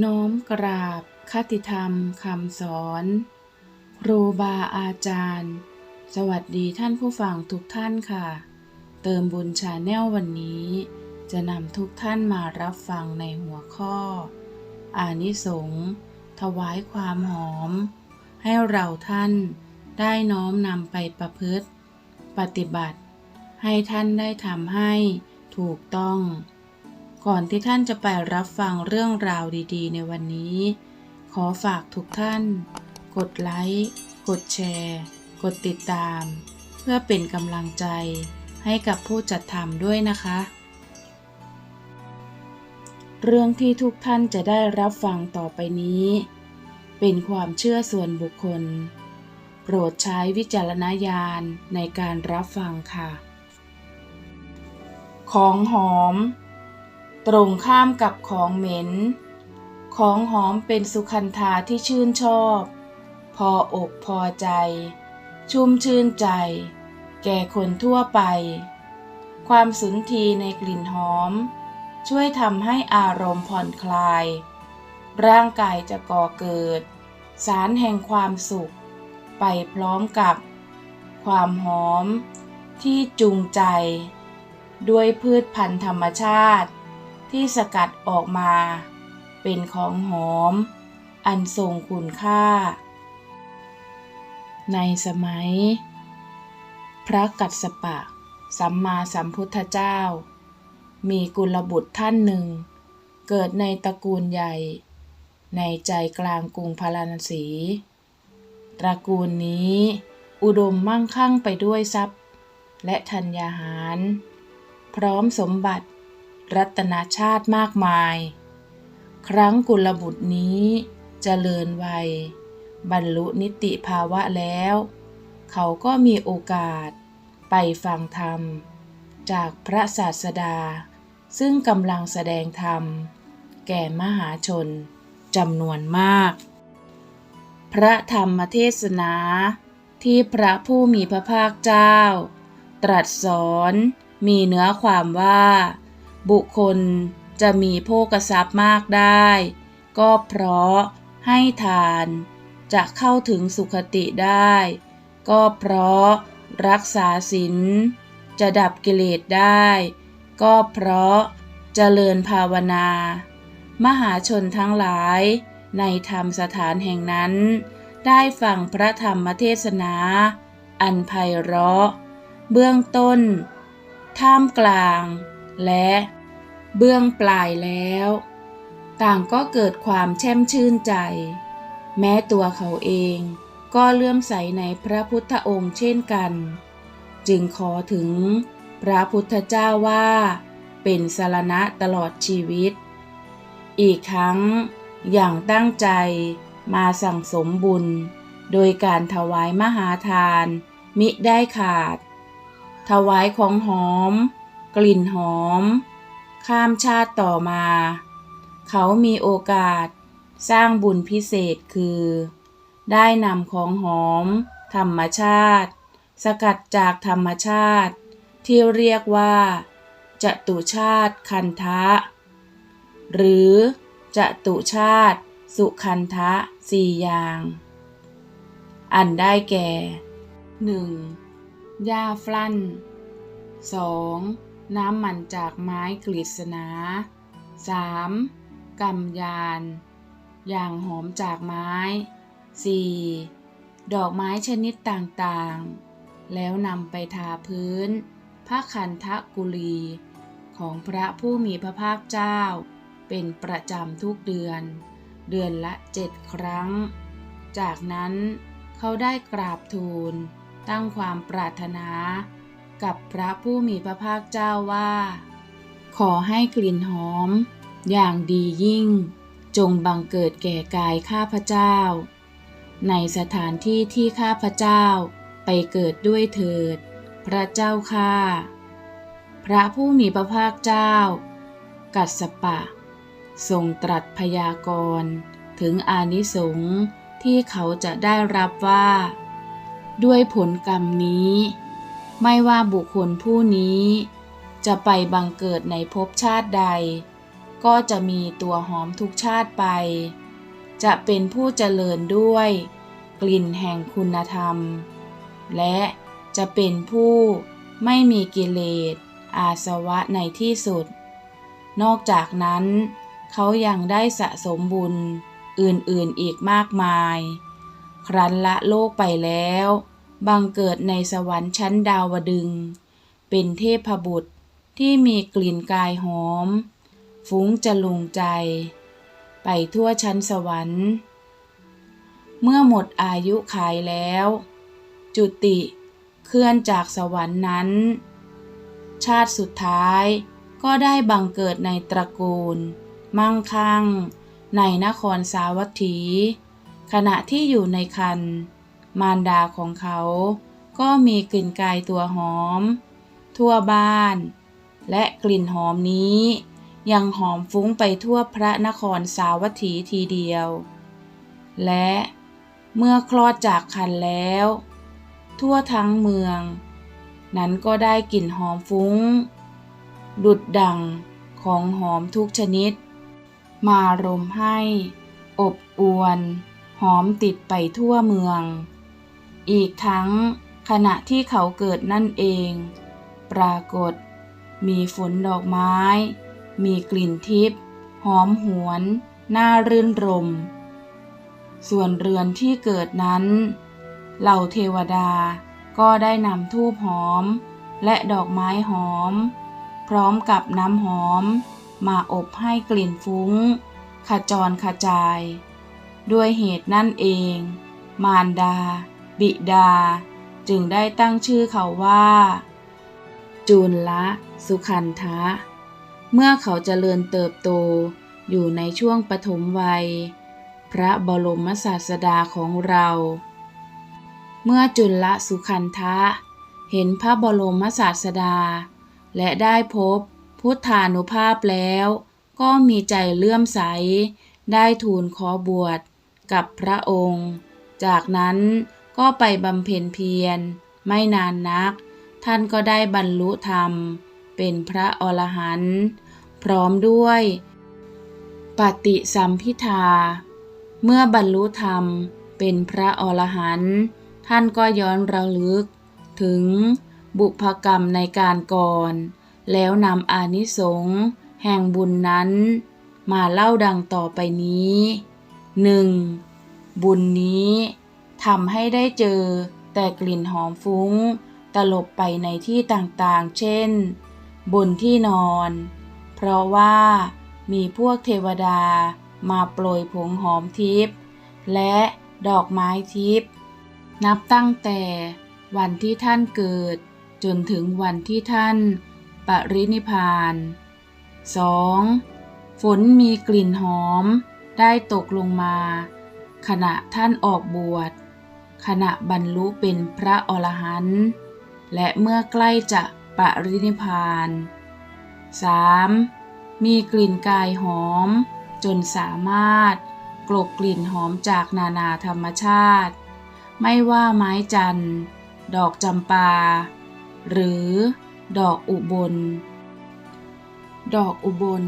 น้อมกราบคติธรรมคำสอน ครูบาอาจารย์ สวัสดีท่านผู้ฟังทุกท่านค่ะ เติมบุญชาแนลวันนี้ จะนำทุกท่านมารับฟังในหัวข้อ อานิสงส์ถวายความหอม ให้เราท่านได้น้อมนำไปประพฤติ ปฏิบัติ ให้ท่านได้ทำให้ถูกต้อง ก่อนที่ท่านจะไปรับฟังเรื่องราวดีๆ ในวันนี้ ขอฝากทุกท่าน กดไลค์ กดแชร์ กดติดตาม เพื่อเป็นกำลังใจ ให้กับผู้จัดทำด้วยนะคะ เรื่องที่ทุกท่านจะได้รับฟังต่อไปนี้ เป็นความเชื่อส่วนบุคคล โปรดใช้วิจารณญาณในการรับฟังค่ะ ของหอม ตรงข้ามกับของเหม็น ของหอมเป็นสุขันธาที่ชื่นชอบ พออกพอใจ ชุ่มชื่นใจ แก่คนทั่วไป ความสุนทรีในกลิ่นหอม ช่วยทำให้อารมณ์ผ่อนคลาย ร่างกายจะก่อเกิด สารแห่งความสุข ไปพร้อมกับ ความหอมที่จูงใจ ด้วยพืชพันธุ์ธรรมชาติ ที่สกัดออกมา เป็นของหอม อันทรงคุณค่า ในสมัย พระกัสสปะ สัมมาสัมพุทธเจ้า มีกุลบุตรท่านหนึ่ง เกิดในตระกูลใหญ่ ในใจกลางกรุงพาราณสี ตระกูลนี้ อุดมมั่งคั่งไปด้วยทรัพย์ และธัญญาหาร พร้อมสมบัติ รัตนาชาติมากมาย ครั้งกุลบุตรนี้เจริญวัย บรรลุนิติภาวะแล้ว เขาก็มีโอกาสไปฟังธรรม จากพระศาสดา ซึ่งกำลังแสดงธรรม แก่มหาชนจำนวนมาก พระธรรมเทศนาที่พระผู้มีพระภาคเจ้า ตรัสสอนมีเนื้อความว่า บุคคลจะมีโภกทรัพย์มากได้ ก็เพราะให้ทานจะเข้าถึงสุขติได้ ก็เพราะรักษาศีลจะดับกิเลสได้ ก็เพราะเจริญภาวนา มหาชนทั้งหลายในธรรมสถานแห่งนั้น ได้ฟังพระธรรมเทศนา อันไพเราะ เบื้องต้น ท่ามกลาง และเบื้องปลายแล้ว ต่างก็เกิดความแช่มชื่นใจ แม้ตัวเขาเองก็เลื่อมใสในพระพุทธองค์เช่นกัน จึงขอถึงพระพุทธเจ้าว่าเป็นสารณะตลอดชีวิต อีกครั้งอย่างตั้งใจมาสั่งสมบุญ โดยการถวายมหาทานมิได้ขาด ถวายของหอม กลิ่นหอม ข้ามชาติต่อมา เขามีโอกาสสร้างบุญพิเศษคือ ได้นำของหอม ธรรมชาติ สกัดจากธรรมชาติ ที่เรียกว่าจตุชาติคันทะ หรือจตุชาติ สุคันทะสี่อย่าง อันได้แก่ 1. หญ้าฟลั่น 2. น้ำมันจากไม้กฤษณา 3. กำยาน อย่างหอมจากไม้ 4. ดอกไม้ชนิดต่างๆ แล้วนำไปทาพื้น พระคันทะกุลี ของพระผู้มีพระภาคเจ้า เป็นประจำทุกเดือน เดือนละเจ็ดครั้ง จากนั้นเขาได้กราบทูล ตั้งความปรารถนา กับพระผู้มีพระภาคเจ้าว่า ขอให้กลิ่นหอม อย่างดียิ่ง จงบังเกิดแก่กายข้าพเจ้า ในสถานที่ที่ข้าพเจ้าไปเกิดด้วยเถิด พระเจ้าข้าพระผู้มีพระภาคเจ้า กัสสปะ ทรงตรัสพยากรณ์ถึงอานิสงส์ที่เขาจะได้รับว่า ด้วยผลกรรมนี้ ไม่ว่าบุคคลผู้นี้ จะไปบังเกิดในภพชาติใด ก็จะมีตัวหอมทุกชาติไป จะเป็นผู้เจริญด้วย กลิ่นแห่งคุณธรรม และจะเป็นผู้ไม่มีกิเลส อาสวะในที่สุด นอกจากนั้น เขายังได้สะสมบุญอื่นๆอีกมากมาย ครั้นละโลกไปแล้ว บังเกิดในสวรรค์ชั้นดาวดึง เป็นเทพบุตรที่มีกลิ่นกายหอม ฟุ้งจะลุงใจ ไปทั่วชั้นสวรรค์ เมื่อหมดอายุขายแล้ว จุติเคลื่อนจากสวรรค์นั้น ชาติสุดท้ายก็ได้บังเกิดในตระกูล มั่งคั่ง ในนครสาวัตถี ขณะที่อยู่ในคัน มารดาของเขา ก็มีกลิ่นกายตัวหอม ทั่วบ้าน และกลิ่นหอมนี้ ยังหอมฟุ้งไปทั่วพระนครสาวัตถีทีเดียว และเมื่อคลอดจากคันแล้ว ทั่วทั้งเมือง นั้นก็ได้กลิ่นหอมฟุ้ง ดุดดังของหอมทุกชนิด มารมให้ อบอวน หอมติดไปทั่วเมือง อีกทั้งขณะที่เขาเกิดนั่นเอง ปรากฏ มีฝนดอกไม้ มีกลิ่นทิพย์หอมหวนน่ารื่นรม ส่วนเรือนที่เกิดนั้น เหล่าเทวดาก็ได้นำทูบหอม และดอกไม้หอม พร้อมกับน้ำหอม มาอบให้กลิ่นฟุ้ง ขจรขจาย ด้วยเหตุนั่นเอง มารดา บิดา จึงได้ตั้งชื่อเขาว่าจูลละสุขันทะ เมื่อเขาเจริญเติบโตอยู่ในช่วงปฐมวัย พระบรมศาสดาของเรา เมื่อจุลละสุขันทะ เห็นพระบรมศาสดา และได้พบพุทธานุภาพแล้ว ก็มีใจเลื่อมใส ได้ทูลขอบวชกับพระองค์ จากนั้น ก็ไปบำเพ็ญเพียร ไม่นานนัก ท่านก็ได้บรรลุธรรม เป็นพระอรหันต์พร้อมด้วย ปฏิสัมพิทา เมื่อบรรลุธรรมเป็นพระอรหันต์ท่านก็ย้อนระลึก ถึงบุพกรรมในการก่อน แล้วนำอานิสงส์แห่งบุญนั้น มาเล่าดังต่อไปนี้หนึ่งบุญนี้ ทำให้ได้เจอแต่กลิ่นหอมฟุ้ง ตลบไปในที่ต่างๆ เช่น บนที่นอน เพราะว่ามีพวกเทวดามาโปรยผงหอมทิพย์และดอกไม้ทิพย์นับตั้งแต่วันที่ท่านเกิด จนถึงวันที่ท่านปรินิพพาน 2. ฝนมีกลิ่นหอมได้ตกลงมา ขณะท่านออกบวช ขณะบรรลุเป็นพระอรหันต์และเมื่อใกล้จะปรินิพาน 3. มีกลิ่นกายหอม จนสามารถกลบกลิ่นหอมจากนานาธรรมชาติ ไม่ว่าไม้จันทร์ดอกจำปา หรือดอกอุบล ดอกอุบล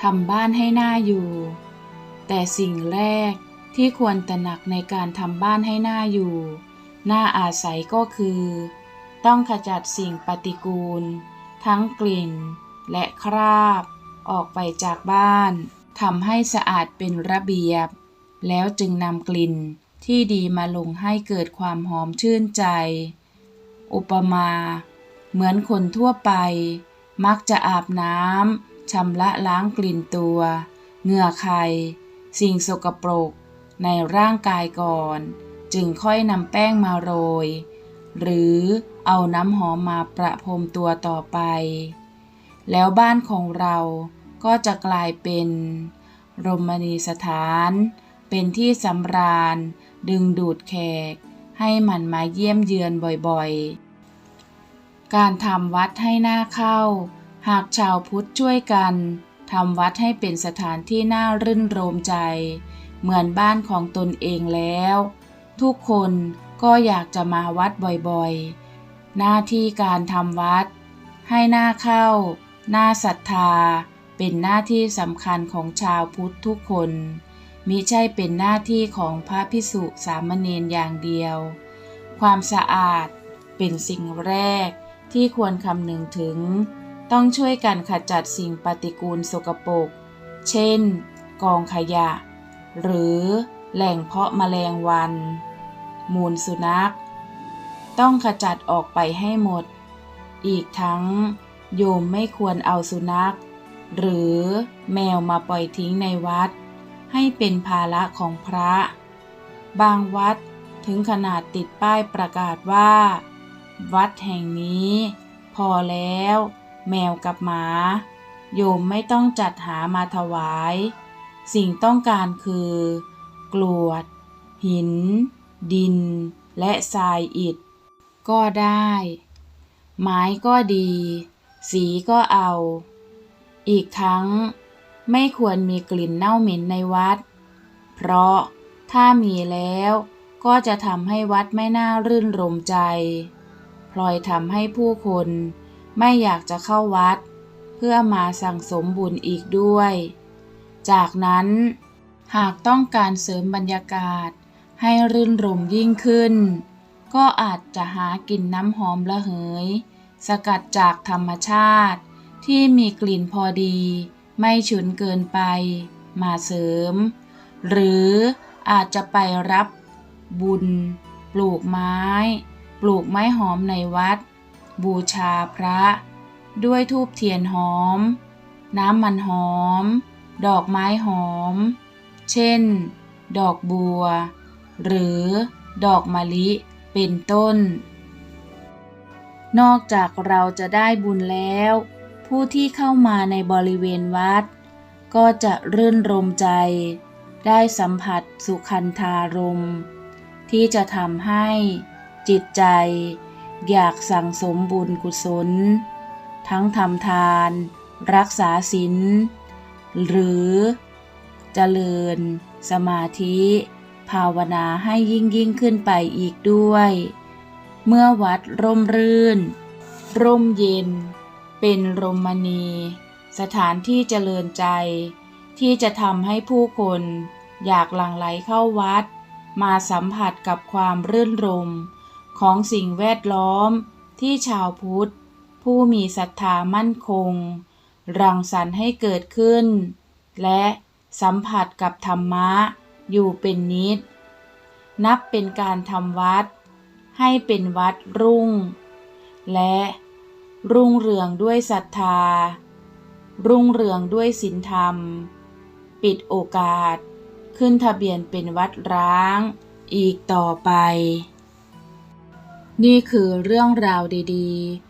ทำบ้านให้น่าอยู่ แต่สิ่งแรก ที่ควรตระหนักในการทำบ้านให้หน่าอยู่ น่าอาศัยก็คือ ต้องขจัดสิ่งปฏิกูล ทั้งกลิ่น และคราบ ออกไปจากบ้านทำให้สะอาดเป็นระเบียบ แล้วจึงนำกลิ่นที่ดีมาลงให้เกิดความหอมชื่นใจ อุปมา เหมือนคนทั่วไป มักจะอาบน้ำชำระล้างกลิ่นตัว เหงื่อใครสิ่งสกปรก ในร่างกายก่อน จึงค่อยนำแป้งมาโรย หรือเอาน้ำหอมมาประพรมตัวต่อไป แล้วบ้านของเราก็จะกลายเป็นรมณีสถาน เป็นที่สำราญ ดึงดูดแขก ให้มันมาเยี่ยมเยือนบ่อยๆ การทำวัดให้หน้าเข้า หากชาวพุทธช่วยกันทำวัดให้เป็นสถานที่น่ารื่นรมใจ เหมือนบ้านของตนเองแล้ว ทุกคนก็อยากจะมาวัดบ่อยๆ หน้าที่การทำวัด ให้หน้าเข้า หน้าศรัทธา เป็นหน้าที่สำคัญของชาวพุทธทุกคนมิใช่เป็นหน้าที่ของพระพิสุสามเณรอย่างเดียว ความสะอาดเป็นสิ่งแรกที่ควรคำนึงถึง ต้องช่วยกันขจัดสิ่งปฏิกูลสกปรก เช่น กองขยะ หรือแหล่งเพาะแมลงวัน มูลสุนัข ต้องขจัดออกไปให้หมด อีกทั้งโยมไม่ควรเอาสุนัข หรือแมวมาปล่อยทิ้งในวัด ให้เป็นภาระของพระ บางวัดถึงขนาดติดป้ายประกาศว่า วัดแห่งนี้ พอแล้ว แมวกับหมา โยมไม่ต้องจัดหามาถวาย สิ่งต้องการคือกรวด หิน ดิน และทรายอิฐ ก็ได้ ไม้ก็ดี สีก็เอา อีกทั้งไม่ควรมีกลิ่นเน่าเหม็นในวัด เพราะถ้ามีแล้วก็จะทำให้วัดไม่น่ารื่นรมใจ พลอยทำให้ผู้คนไม่อยากจะเข้าวัด เพื่อมาสั่งสมบุญอีกด้วย จากนั้นหากต้องการเสริมบรรยากาศให้รื่นรมยิ่งขึ้น ก็อาจจะหากินน้ำหอมระเหย สกัดจากธรรมชาติ ที่มีกลิ่นพอดี ไม่ฉุนเกินไป มาเสริม หรืออาจจะไปรับบุญ ปลูกไม้ ปลูกไม้หอมในวัด บูชาพระ ด้วยทูบเทียนหอม น้ำมันหอม ดอกไม้หอม เช่น ดอกบัว หรือดอกมะลิ เป็นต้น นอกจากเราจะได้บุญแล้ว ผู้ที่เข้ามาในบริเวณวัด ก็จะรื่นรมใจ ได้สัมผัสสุขันธารม ที่จะทำให้จิตใจ อยากสั่งสมบุญกุศล ทั้งทำทาน รักษาศีล หรือเจริญ สมาธิ ภาวนาให้ยิ่งยิ่งขึ้นไปอีกด้วย เมื่อวัดร่มรื่น ร่มเย็น เป็นรมณี สถานที่เจริญใจ ที่จะทำให้ผู้คนอยากหลั่งไหลเข้าวัด มาสัมผัสกับความรื่นรม ของสิ่งแวดล้อมที่ชาวพุทธ ผู้มีศรัทธามั่นคง รังสรรค์ให้เกิดขึ้น และสัมผัสกับธรรมะอยู่เป็นนิด นับเป็นการทำวัด ให้เป็นวัดรุ่ง และรุ่งเรืองด้วยศรัทธา รุ่งเรืองด้วยศีลธรรม ปิดโอกาส ขึ้นทะเบียนเป็นวัดร้างอีกต่อไป นี่คือเรื่องราวดี ๆ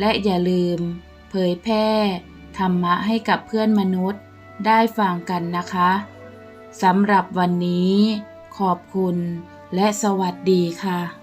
และอย่าลืม เผยแพร่ธรรมะให้กับเพื่อนมนุษย์ได้ฟังกันนะคะสำหรับวันนี้ ขอบคุณและสวัสดีค่ะ